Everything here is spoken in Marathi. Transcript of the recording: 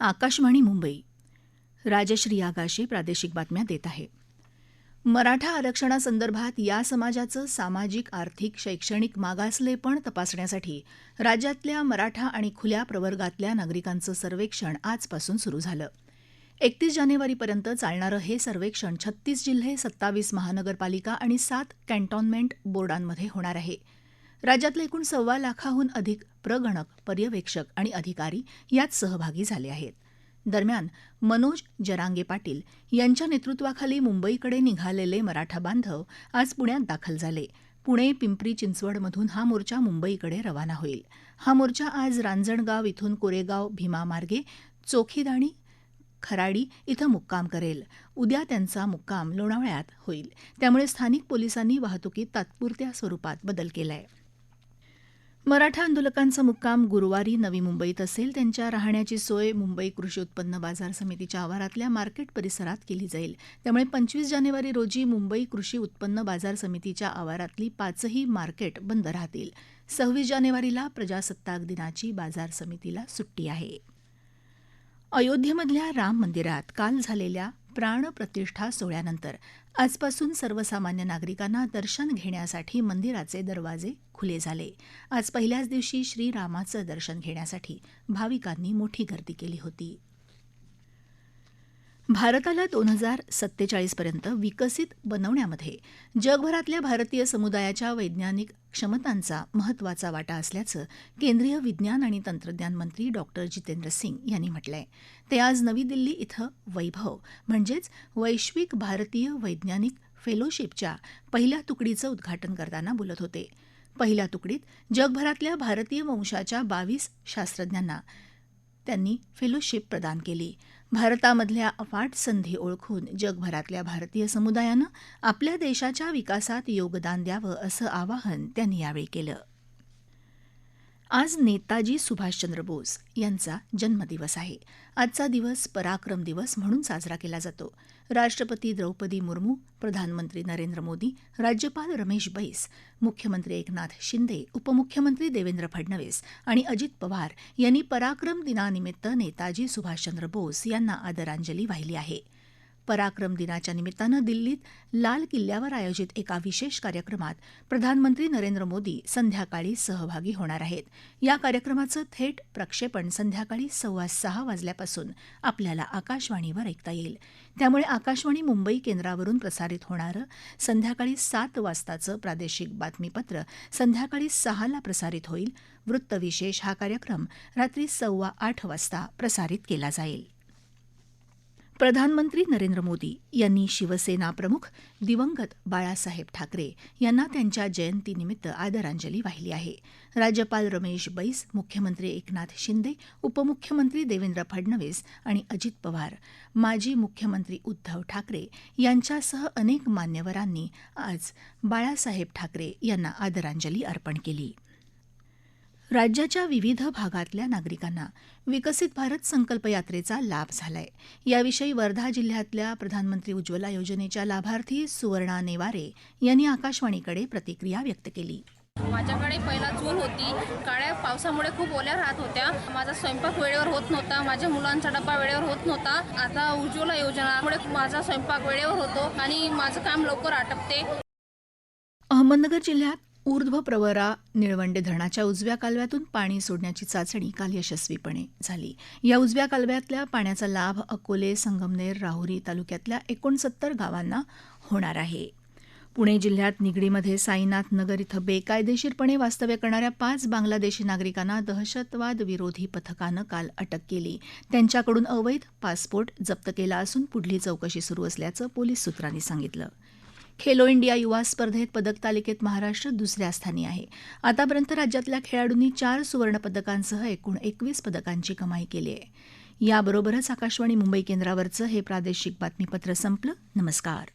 आकाशवाणी मुंबई. राजश्री आगाशे प्रादेशिक बातम्या देत आहे. मराठा आरक्षणासंदर्भात या समाजाचं सामाजिक आर्थिक शैक्षणिक मागासलेपण तपासण्यासाठी राज्यातल्या मराठा आणि खुल्या प्रवर्गातल्या नागरिकांचं सर्वेक्षण आजपासून सुरू झालं. एकतीस जानेवारीपर्यंत चालणारं हे सर्वेक्षण छत्तीस जिल्हे सत्तावीस महानगरपालिका आणि सात कॅन्टॉन्मेंट बोर्डांमध्ये होणार आहे. राज्यातले एकूण सव्वा लाखाहून अधिक प्रगणक पर्यवेक्षक आणि अधिकारी यात सहभागी झाले आहेत. दरम्यान मनोज जरांगे पाटील यांच्या नेतृत्वाखाली मुंबईकडे निघालेले मराठा बांधव आज पुण्यात दाखल झाले. पुणे पिंपरी चिंचवडमधून हा मोर्चा मुंबईकडे रवाना होईल. हा मोर्चा आज रांजणगाव इथून कोरेगाव भीमा मार्गे चोखीदाणी खराडी इथं मुक्काम करेल. उद्या त्यांचा मुक्काम लोणावळ्यात होईल. त्यामुळे स्थानिक पोलिसांनी वाहतुकीत तात्पुरत्या स्वरूपात बदल केलाय. मराठा आंदोलकांचा मुक्काम गुरुवारी नवी मुंबईत असेल. त्यांच्या राहण्याची सोय मुंबई कृषी उत्पन्न बाजार समितीच्या आवारातल्या मार्केट परिसरात केली जाईल. त्यामुळे पंचवीस जानेवारी रोजी मुंबई कृषी उत्पन्न बाजार समितीच्या आवारातली पाचही मार्केट बंद राहतील. सव्वीस जानेवारीला प्रजासत्ताक दिनाची बाजार समितीला सुट्टी आहे. अयोध्येमधल्या राम मंदिरात काल झालेल्या प्राणप्रतिष्ठा सोहळ्यानंतर आजपासून सर्वसामान्य नागरिकांना दर्शन घेण्यासाठी मंदिराचे दरवाजे खुले झाले. आज पहिल्याच दिवशी श्रीरामाचं दर्शन घेण्यासाठी भाविकांनी मोठी गर्दी केली होती. भारताला दोन हजार सत्तेचाळीसपर्यंत विकसित बनवण्यामध्ये जगभरातल्या भारतीय समुदायाच्या वैज्ञानिक क्षमतांचा महत्त्वाचा वाटा असल्याचं केंद्रीय विज्ञान आणि तंत्रज्ञान मंत्री डॉक्टर जितेंद्र सिंग यांनी म्हटलंय. ते आज नवी दिल्ली इथं वैभव म्हणजेच वैश्विक भारतीय वैज्ञानिक फेलोशिपच्या पहिल्या तुकडीचं उद्घाटन करताना बोलत होते. पहिल्या तुकडीत जगभरातल्या भारतीय वंशाच्या बावीस शास्त्रज्ञांना त्यांनी फेलोशिप प्रदान केली. भारतामधल्या अफाट संधी ओळखून जगभरातल्या भारतीय समुदायानं आपल्या देशाच्या विकासात योगदान द्यावं असं आवाहन त्यांनी यावेळी केलं. आज नेताजी सुभाषचंद्र बोस यांचा जन्मदिवस आहे. आजचा दिवस पराक्रम दिवस म्हणून साजरा केला जातो. राष्ट्रपती द्रौपदी मुर्मू प्रधानमंत्री नरेंद्र मोदी राज्यपाल रमेश बैस मुख्यमंत्री एकनाथ शिंदे उपमुख्यमंत्री देवेंद्र फडणवीस आणि अजित पवार यांनी पराक्रम दिनानिमित्त नेताजी सुभाषचंद्र बोस यांना आदरांजली वाहिली आहे. पराक्रम दिनाच्या निमित्तानं दिल्लीत लाल किल्ल्यावर आयोजित एका विशेष कार्यक्रमात प्रधानमंत्री नरेंद्र मोदी संध्याकाळी सहभागी होणार आहेत. या कार्यक्रमाचं थेट प्रक्षेपण संध्याकाळी सव्वा सहा वाजल्यापासून आपल्याला आकाशवाणीवर ऐकता येईल. त्यामुळे आकाशवाणी मुंबई केंद्रावरून प्रसारित होणारं संध्याकाळी सात वाजताचं प्रादेशिक बातमीपत्र संध्याकाळी सहाला प्रसारित होईल. वृत्तविशेष हा कार्यक्रम रात्री सव्वा आठ वाजता प्रसारित केला जाईल. प्रधानमंत्री नरेंद्र मोदी यांनी शिवसेना प्रमुख दिवंगत बाळासाहेब ठाकरे यांना त्यांच्या जयंतीनिमित्त आदरांजली वाहिली आहे. राज्यपाल रमेश बैस मुख्यमंत्री एकनाथ शिंदे उपमुख्यमंत्री देवेंद्र फडणवीस आणि अजित पवार माजी मुख्यमंत्री उद्धव ठाकरे यांच्यासह अनेक मान्यवरांनी आज बाळासाहेब ठाकरे यांना आदरांजली अर्पण केली. राज्याच्या विविध भागातल्या नागरिकांना विकसित भारत संकल्प यात्रेचा लाभ झालाय. याविषयी वर्धा जिल्ह्यातल्या प्रधानमंत्री उज्ज्वला योजनेच्या लाभार्थी सुवर्णा नेवारे यांनी आकाशवाणीकडे प्रतिक्रिया व्यक्त केली. माझ्याकडे पहिला चूल होती. काळ्या पावसामुळे खूप ओल्या राहत होत्या. माझा स्वयंपाक वेळेवर होत नव्हता. माझ्या मुलांचा डब्बा वेळेवर होत नव्हता. आता उज्ज्वला योजनामुळे माझा स्वयंपाक वेळेवर होतो आणि माझं काम लवकर आटपते. अहमदनगर जिल्ह्यात ऊर्ध्व प्रवरा निळवंडे धरणाच्या उजव्या कालव्यातून पाणी सोडण्याची चाचणी काल यशस्वीपणे झाली. या उजव्या कालव्यातल्या पाण्याचा लाभ अकोले संगमनेर राहुरी तालुक्यातल्या एकोणसत्तर गावांना होणार आहे. पुणे जिल्ह्यात निगडीमध्ये साईनाथ नगर इथं बेकायदेशीरपणे वास्तव्य करणाऱ्या पाच बांगलादेशी नागरिकांना दहशतवाद विरोधी पथकानं काल अटक केली. त्यांच्याकडून अवैध पासपोर्ट जप्त केला असून पुढली चौकशी सुरू असल्याचं पोलीस सूत्रांनी सांगितलं. खेलो इंडिया युवा स्पर्धेत पदक तालिकेत महाराष्ट्र दुसऱ्या स्थानी आहे. आतापर्यंत राज्यातल्या खेळाडूंनी चार सुवर्णपदकांसह एकूण एकवीस पदकांची कमाई केली आहे. याबरोबरच आकाशवाणी मुंबई केंद्रावरचं हे प्रादेशिक बातमीपत्र संपलं. नमस्कार.